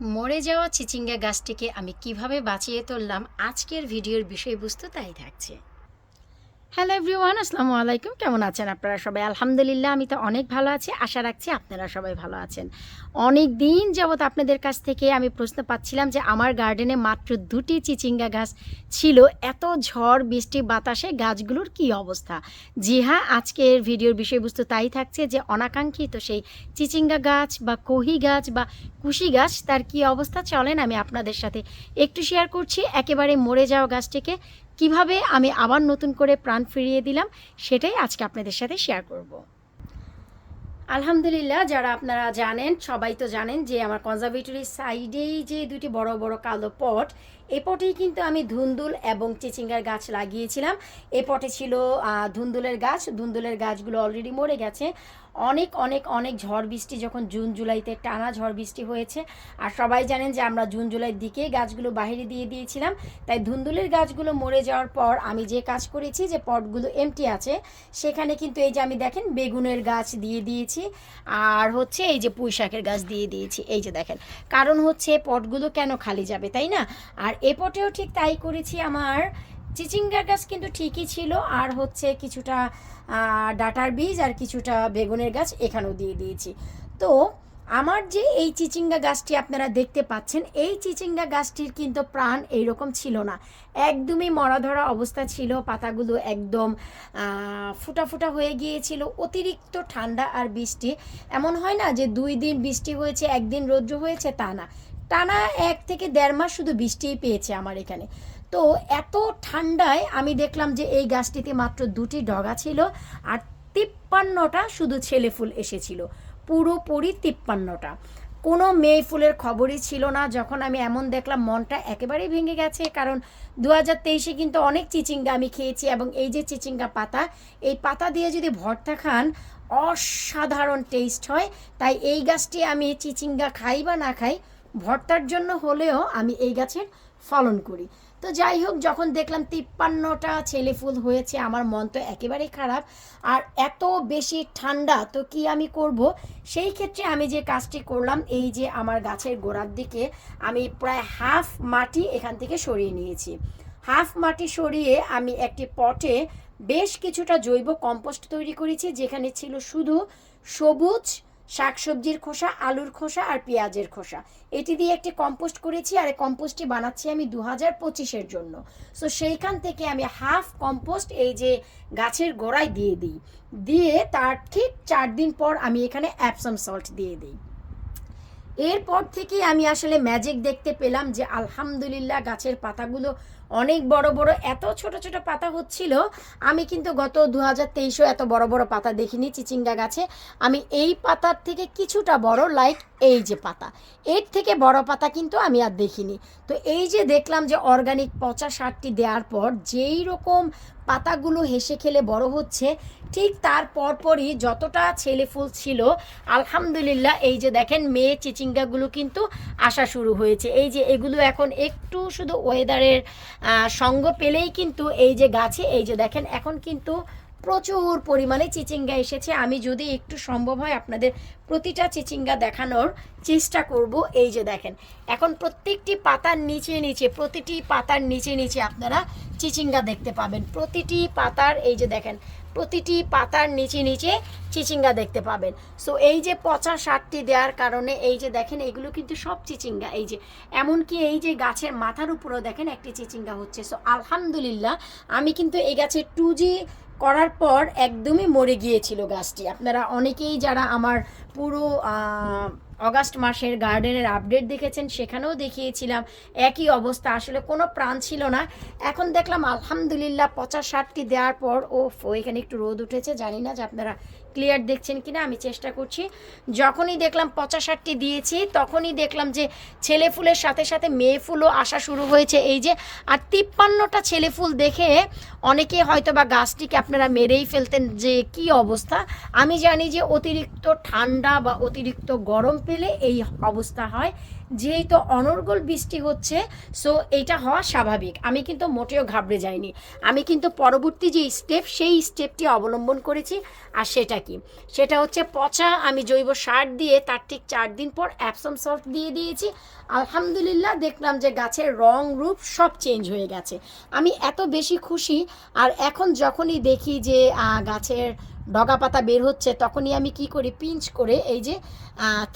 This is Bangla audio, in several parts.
মরে যাওয়া চিচিঙ্গা গাছটিকে আমি কীভাবে বাঁচিয়ে তুললাম আজকের ভিডিওর বিষয়বস্তু তাই থাকছে। হ্যালো এভরিওয়ান আসসালামু আলাইকুম। কেমন আছেন আপনারা সবাই? আলহামদুলিল্লাহ, আমি তো অনেক ভালো আছি। আশা রাখছি আপনারা সবাই ভালো আছেন। অনেক দিন যাবৎ আপনাদের কাছ থেকে আমি প্রশ্ন পাচ্ছিলাম যে, আমার গার্ডেনে মাত্র দুটি চিচিঙ্গা গাছ ছিল। এত ঝড়, বৃষ্টি, বাতাসে গাছগুলোর কি অবস্থা? জি হ্যাঁ আজকের ভিডিওর বিষয়বস্তু তাই থাকছে যে, অনাকাঙ্ক্ষিত সেই চিচিঙ্গা গাছ বা কহি গাছ বা কুশি গাছ, তার কি অবস্থা? চলেন, আমি আপনাদের সাথে একটু শেয়ার করছি। একেবারে মরে যাওয়া গাছটিকে কীভাবে আমি আবার নতুন করে প্রাণ ফিরিয়ে দিলাম, সেটাই আজকে আপনাদের সাথে শেয়ার করব। আলহামদুলিল্লাহ, যারা আপনারা জানেন, সবাই তো জানেন যে আমার কনজারভেটরির সাইডেই যে দুটি বড় বড় কালো পট এ পটেই কিন্তু আমি ধুন্দুল এবং চিচিঙ্গার গাছ লাগিয়েছিলাম। এ পটে ছিল ধুন্দুলের গাছ। ধুন্দুলের গাছগুলো অলরেডি মরে গেছে। অনেক অনেক অনেক ঝড় বৃষ্টি যখন জুন, জুলাইতে টানা ঝড় বৃষ্টি হয়েছে। আর সবাই জানেন যে আমরা জুন, জুলাইয়ের দিকে গাছগুলো বাইরে দিয়ে দিয়েছিলাম। তাই ধুন্দুলের গাছগুলো মরে যাওয়ার পর আমি যে কাজ করেছি, যে পটগুলো এমটি আছে, সেখানে কিন্তু এই যে আমি দেখেন বেগুনের গাছ দিয়ে দিয়েছি, আর হচ্ছে এই যে পুঁই শাকের গাছ দিয়ে দিয়েছি। এই যে দেখেন, কারণ হচ্ছে পটগুলো কেন খালি যাবে, তাই না? আর এ পটেও ঠিক তাই করেছি আমার চিচিঙ্গার গাছ কিন্তু ঠিকই ছিল, আর হচ্ছে কিছুটা ডাটার বীজ আর কিছুটা বেগুনের গাছ এখানেও দিয়ে দিয়েছি। তো আমার যে এই চিচিঙ্গা গাছটি আপনারা দেখতে পাচ্ছেন, এই চিচিঙ্গা গাছটির কিন্তু প্রাণ এইরকম ছিল না। একদমই মরা ধরা অবস্থা ছিল, পাতাগুলো একদম ফুটা ফুটা হয়ে গিয়েছিল, অতিরিক্ত ঠান্ডা আর বৃষ্টি। এমন হয় না যে দুই দিন বৃষ্টি হয়েছে, একদিন রৌদ্র হয়েছে, তা না। টানা এক থেকে দেড় মাস শুধু বৃষ্টিই পেয়েছে আমার এখানে। তো এত ঠান্ডায় আমি দেখলাম যে এই গাছটিতে মাত্র দুটি ডগা ছিল আর তিপ্পান্নটা শুধু ছেলে ফুল এসেছিল, পুরোপুরি তিপ্পান্নটা। কোনো মেয়ে ফুলের খবরই ছিল না, যখন আমি এমন দেখলাম মনটা একেবারেই ভেঙে গেছে, কারণ দু হাজার তেইশে কিন্তু অনেক চিচিঙ্গা আমি খেয়েছি এবং এই যে চিচিঙ্গা পাতা, এই পাতা দিয়ে যদি ভর্তা খান, অসাধারণ টেস্ট হয়। তাই এই গাছটি আমি চিচিঙ্গা খাই বা না খাই, ভর্তার জন্য হলেও আমি এই গাছের ফলন করি। তো যাই হোক, যখন দেখলাম তিপ্পান্নটা ছেলে ফুল হয়েছে, আমার মন তো একেবারেই খারাপ। আর এত বেশি ঠান্ডা, তো কি আমি করব? সেই ক্ষেত্রে আমি যে কাজটি করলাম, এই যে আমার গাছের গোড়ার দিকে আমি প্রায় হাফ মাটি এখান থেকে সরিয়ে নিয়েছি। হাফ মাটি সরিয়ে আমি একটি পটে বেশ কিছুটা জৈব কম্পোস্ট তৈরি করেছি, যেখানে ছিল শুধু সবুজ শাকসবজির খোসা, আলুর খোসা আর পেঁয়াজের খোসা। এটি দিয়ে একটি কম্পোস্ট করেছি আর এই কম্পোস্টটি বানাচ্ছি আমি দু হাজার পঁচিশের জন্য। সো সেইখান থেকে আমি হাফ কম্পোস্ট এই যে গাছের গোড়ায় দিয়ে দিই। দিয়ে তার ঠিক চার দিন পর আমি এখানে অ্যাপসাম সল্ট দিয়ে দিই। এরপর থেকে আমি আসলে ম্যাজিক দেখতে পেলাম যে আলহামদুলিল্লাহ গাছের পাতাগুলো অনেক বড় বড়, এত ছোট ছোট পাতা হচ্ছিল। আমি কিন্তু গত দু হাজার এত বড় বড় পাতা দেখিনি, চিচিঙ্গা গাছে। আমি এই পাতার থেকে কিছুটা বড় লাইক এই যে পাতা। এর থেকে বড় পাতা কিন্তু আমি আর দেখিনি। তো এই যে দেখলাম যে অর্গানিক পচা সারটি দেওয়ার পর যেই রকম পাতাগুলো হেসে খেলে বড় হচ্ছে, ঠিক তার পরপরই যতটা ছেলে ফুল ছিল, আলহামদুলিল্লাহ এই যে দেখেন মেয়ে চিচিঙ্গাগুলো কিন্তু আসা শুরু হয়েছে। এই যে এগুলো এখন একটু শুধু ওয়েদারের সঙ্গ পেলেই কিন্তু এই যে গাছে, এই যে দেখেন এখন কিন্তু প্রচুর পরিমাণে চিচিঙ্গা এসেছে। আমি যদি একটু সম্ভব হয় আপনাদের প্রতিটা চিচিঙ্গা দেখানোর চেষ্টা করব। এই যে দেখেন, এখন প্রত্যেকটি পাতার নিচে নিচে, প্রতিটি পাতার নিচে নিচে আপনারা চিচিঙ্গা দেখতে পাবেন। প্রতিটি পাতার, এই যে দেখেন, প্রতিটি পাতার নিচে নিচে চিচিঙ্গা দেখতে পাবেন। সো এই যে পচা সারটি দেওয়ার কারণে, এই যে দেখেন, এগুলো কিন্তু সব চিচিঙ্গা। এই যে, এমনকি এই যে গাছের মাথার উপরেও দেখেন, একটি চিচিঙ্গা হচ্ছে। সো আলহামদুলিল্লাহ, আমি কিন্তু এই গাছের টু জি করার পর একদমই মরে গিয়েছিল গাছটি। আপনারা অনেকেই যারা আমার পুরো অগাস্ট মাসের গার্ডেনের আপডেট দেখেছেন, সেখানেও দেখিয়েছিলাম একই অবস্থা। আসলে কোনো প্রাণ ছিল না। এখন দেখলাম আলহামদুলিল্লাহ পঁচাশ ষাটটি দেওয়ার পর ও এখানে একটু রোদ উঠেছে। জানি না যে আপনারা ক্লিয়ার দেখছেন কিনা আমি চেষ্টা করছি। যখনই দেখলাম পচাশ ষাটটি দিয়েছি, তখনই দেখলাম যে ছেলে ফুলের সাথে সাথে মেয়ে ফুলও আসা শুরু হয়েছে। এই যে, আর তিপ্পান্নটা ছেলে ফুল দেখে অনেকে হয়তো বা গাছটিকে আপনারা মেরেই ফেলতেন যে কি অবস্থা। আমি জানি যে অতিরিক্ত ঠান্ডা বা অতিরিক্ত গরম পেলে এই অবস্থা হয়। যেহেতু অনর্গল বৃষ্টি হচ্ছে সো এইটা হওয়া স্বাভাবিক। আমি কিন্তু মোটেও ঘাবড়ে যাইনি। আমি কিন্তু পরবর্তী যে স্টেপ সেই স্টেপটি অবলম্বন করেছি। আর সেটা কি? সেটা হচ্ছে পচা আমি জৈব সার দিয়ে তার ঠিক চার দিন পর অ্যাপসম সল্ট দিয়ে দিয়েছি। আলহামদুলিল্লাহ দেখলাম যে গাছের রং রূপ সব চেঞ্জ হয়ে গেছে। আমি এত বেশি খুশি, আর এখন যখনই দেখি যে গাছের ডগা পাতা বের হচ্ছে, তখনই আমি কি করি, পিঞ্চ করে এই যে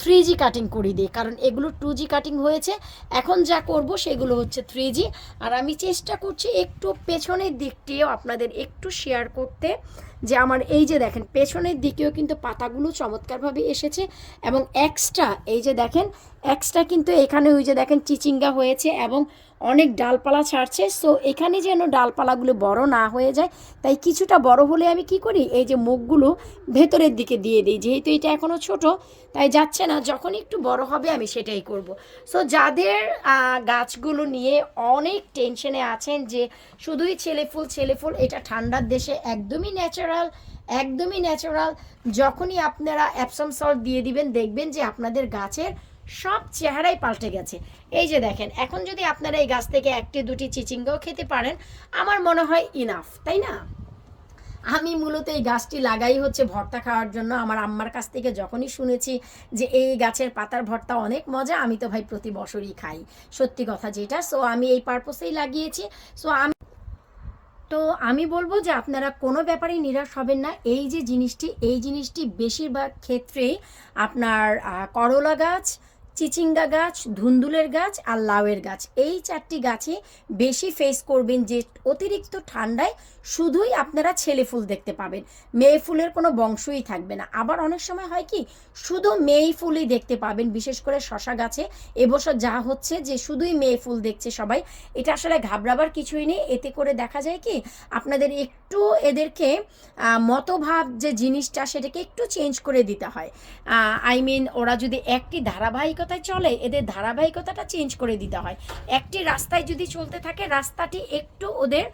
থ্রি জি কাটিং করে দিই কারণ এগুলো টু জি কাটিং হয়েছে, এখন যা করব সেগুলো হচ্ছে থ্রি জি আর আমি চেষ্টা করছি একটু পেছনের দিকটিও আপনাদের একটু শেয়ার করতে, যে আমার এই যে দেখেন, পেছনের দিকেও কিন্তু পাতাগুলো চমৎকারভাবে এসেছে এবং এক্সট্রা এই যে দেখেন এক্সট্রা কিন্তু এখানে ওই যে দেখেন, চিচিঙ্গা হয়েছে এবং অনেক ডালপালা ছাড়ছে। সো এখানে যেন ডালপালাগুলো বড় না হয়ে যায়, তাই কিছুটা বড় হলে আমি কি করি, এই যে মুখগুলো ভেতরের দিকে দিয়ে দিই। যেহেতু এটা এখনও ছোট, তাই যাচ্ছে না, যখন একটু বড় হবে আমি সেটাই করব। সো যাদের গাছগুলো নিয়ে অনেক টেনশনে আছেন যে শুধুই ছেলে ফুল ছেলে ফুল, এটা ঠান্ডার দেশে একদমই ন্যাচারাল একদমই ন্যাচারাল যখনই আপনারা অ্যাপসম সল্ট দিয়ে দিবেন, দেখবেন যে আপনাদের গাছের সব চেহারাই পাল্টে গেছে। এই যে দেখেন, এখন যদি আপনারা এই গাছ থেকে একটি, দুটি চিচিঙ্গাও খেতে পারেন, আমার মনে হয় ইনাফ তাই না? আমি মূলত এই গাছটি লাগাই হচ্ছে ভর্তা খাওয়ার জন্য। আমার আম্মার কাছ থেকে যখনই শুনেছি যে এই গাছের পাতার ভর্তা অনেক মজা, আমি তো ভাই প্রতি বছরই খাই। সত্যি কথা যেটা সো আমি এই পারপোসেই লাগিয়েছি। সো আমি, তো আমি বলব যে আপনারা কোনো ব্যাপারেই নিরাশ হবেন না। এই যে জিনিসটি, এই জিনিসটি বেশিরভাগ ক্ষেত্রেই আপনার করলা গাছ চিচিঙ্গা গাছ, ধুন্দুলের গাছ আর লাউয়ের গাছ। এই চারটি গাছে বেশি ফেস করবেন যে অতিরিক্ত ঠান্ডায় শুধুই আপনারা ছেলে ফুল দেখতে পাবেন। মেয়ে ফুলের কোনো বংশই থাকবে না। আবার অনেক সময় হয় কি, শুধু মেয়ে ফুলই দেখতে পাবেন, বিশেষ করে শশা গাছে। এবছর যা হচ্ছে যে শুধুই মেয়ে ফুল দেখছে সবাই, এটা আসলে ঘাবড়াবার কিছুই নেই। এতে করে দেখা যায় কি, আপনাদের একটু এদেরকে মতভাব যে জিনিসটা সেটাকে একটু চেঞ্জ করে দিতে হয়। আই মিন ওরা যদি একটি ধারাবাহিকতায় চলে, এদের ধারাবাহিকতাটা চেঞ্জ করে দিতে হয়। একটি রাস্তায় যদি চলতে থাকে, রাস্তাটি একটু ওদের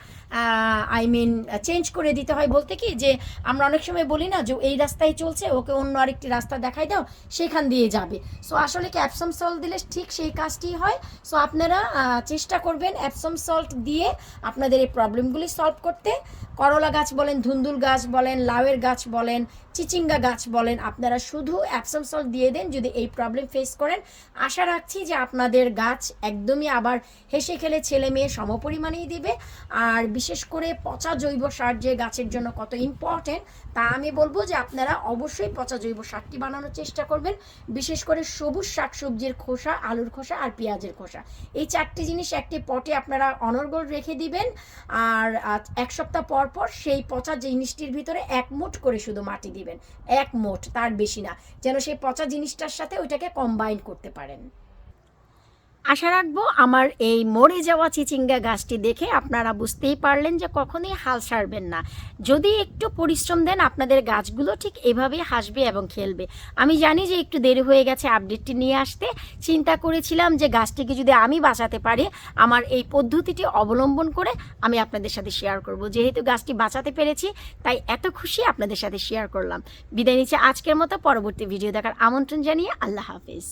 আই মিন চেঞ্জ করে দিতে হয় বলতে কি? যে আমরা অনেক সময় বলি না যে এই রাস্তায় চলছে, ওকে অন্য আরেকটি রাস্তা দেখাই দাও, সেখান দিয়ে যাবে। সো আসলে কি অ্যাপসম সল্ট দিলে ঠিক সেই কাজটি হয়? সো আপনারা চেষ্টা করবেন অ্যাপসম সল্ট দিয়ে আপনাদের এই প্রবলেমগুলি সলভ করতে। করলা গাছ বলেন, ধুন্দুল গাছ বলেন, লাউয়ের গাছ বলেন, চিচিঙ্গা গাছ বলেন, আপনারা শুধু অ্যাপসম সল্ট দিয়ে দেন, যদি এই প্রবলেম ফেস করেন। আশা রাখছি যে আপনাদের গাছ একদমই আবার হেসে খেলে ছেলে মেয়ে সমপরিমাণেই দিবে। আর বিশেষ করে পচা জৈব সার যে গাছের জন্য কত ইম্পর্টেন্ট তা আমি বলব যে আপনারা অবশ্যই পচা জৈব সারটি বানানোর চেষ্টা করবেন। বিশেষ করে সবুজ শাকসবজির খোসা, আলুর খোসা আর পেঁয়াজের খোসা। এই চারটি জিনিস একটি পটে আপনারা অনর্গল রেখে দিবেন। আর এক সপ্তাহ পর পর সেই পচা জিনিসটির ভিতরে এক মুঠ করে শুধু মাটি দিবেন। এক মুঠ, তার বেশি না। যেন সেই পচা জিনিসটার সাথে ওইটাকে কম্বাইন করতে পারেন। আশা রাখব আমার এই মরে যাওয়া চিচিঙ্গা গাছটি দেখে আপনারা বুঝতেই পারলেন যে কখনোই হাল ছাড়বেন না। যদি একটু পরিশ্রম দেন, আপনাদের গাছগুলো ঠিক এভাবেই হাসবে এবং খেলবে। আমি জানি যে একটু দেরি হয়ে গেছে আপডেটটি নিয়ে আসতে। চিন্তা করেছিলাম যে গাছটিকে যদি আমি বাঁচাতে পারি, আমার এই পদ্ধতিটি অবলম্বন করে আমি আপনাদের সাথে শেয়ার করব। যেহেতু গাছটি বাঁচাতে পেরেছি, তাই এত খুশি আপনাদের সাথে শেয়ার করলাম। বিদায় নিচ্ছে আজকের মতো। পরবর্তী ভিডিও দেখার আমন্ত্রণ জানিয়ে আল্লাহ হাফিজ।